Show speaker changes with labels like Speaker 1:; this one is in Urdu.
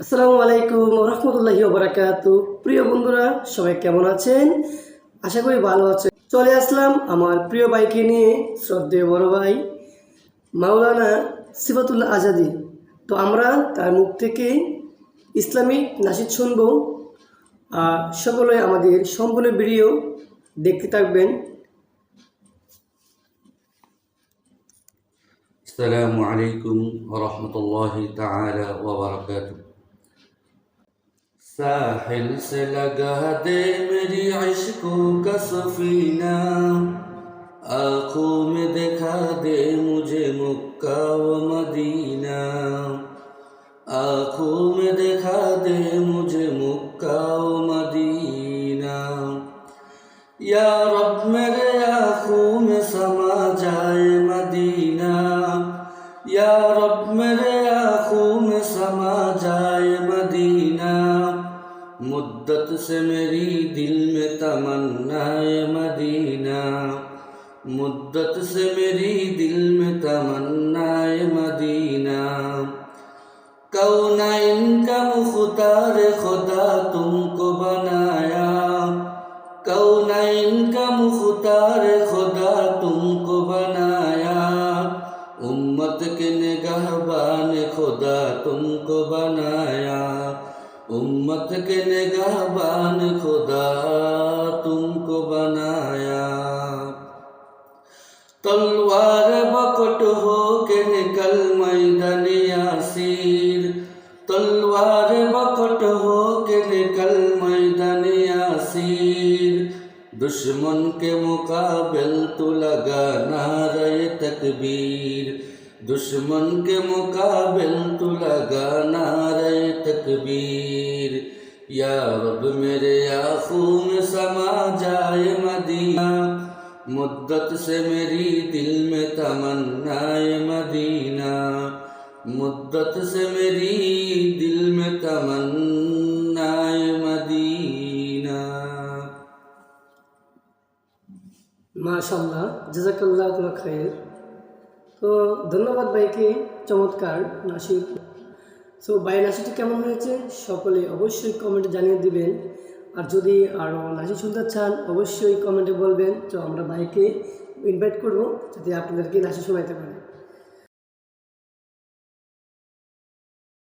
Speaker 1: আসসালামু আলাইকুম রহমতুল্লাহি ওবরাকাতু প্রিয় বন্ধুরা সবাই কেমন আছেন আশা করি ভালো আছে চলে আসলাম আমার প্রিয় বাইকে নিয়ে শ্রদ্ধেয় বড় ভাই মাওলানা সিফাতুল্লাহ আজাদি তো আমরা তার মুখ থেকে ইসলামিক নাসিদ শুনব আর সকলে আমাদের সম্পূর্ণ ভিডিও দেখতে থাকবেন
Speaker 2: السلام عليكم ورحمة الله تعالى وبركاته ساحل سے لگا دے میری عشقوں کا سفینہ۔ آنکھوں میں دکھا دے مجھے مکہ و مدینہ۔ آنکھوں میں دکھا دے مجھے مکہ و مدینہ۔ یا رب، میرے آنکھوں میں سما جائے مدینہ۔ یا رب، میرے آنکھوں میں سما جائے مدینہ مدت سے میری دل میں تمنا مدینہ۔ مدت سے میری دل میں تمنا مدینہ۔ کونین کا مختار خدا تم کو بنایا؟ کونین کا مختار خدا تم کو بنایا؟ امت کے نگہبان خدا تم کو بنایا۔ امت کے نگہبان خدا تم کو بنایا۔ تلوار بکٹ ہو کے نکل میدان یاسیر تلوار بکٹ ہو کے نکل میدان یاسیر دشمن کے مقابل تو لگا نعرہ تکبیر۔ دشمن کے مقابل تو لگا نعرہ تکبیر۔ یا رب میرے آنکھوں میں سما جائے مدینہ مدت سے میری دل میں تمنا مدینہ مدت سے میری دل میں تمنا مدینہ
Speaker 1: মাশাল্লাহ জাজাকাল্লাহ তোমার খায়ের তো ধন্যবাদ ভাইকে চমৎকার নাসির সো ভাই নাসিরটি কেমন হয়েছে? সকলে অবশ্যই কমেন্টে জানিয়ে দিবেন। আর যদি আরও নাচি শুনতে চান, অবশ্যই কমেন্টে বলবেন। তো আমরা বাইকে ইনভাইট করব, যাতে আপনাদেরকে নাচি শোনাইতে পারে।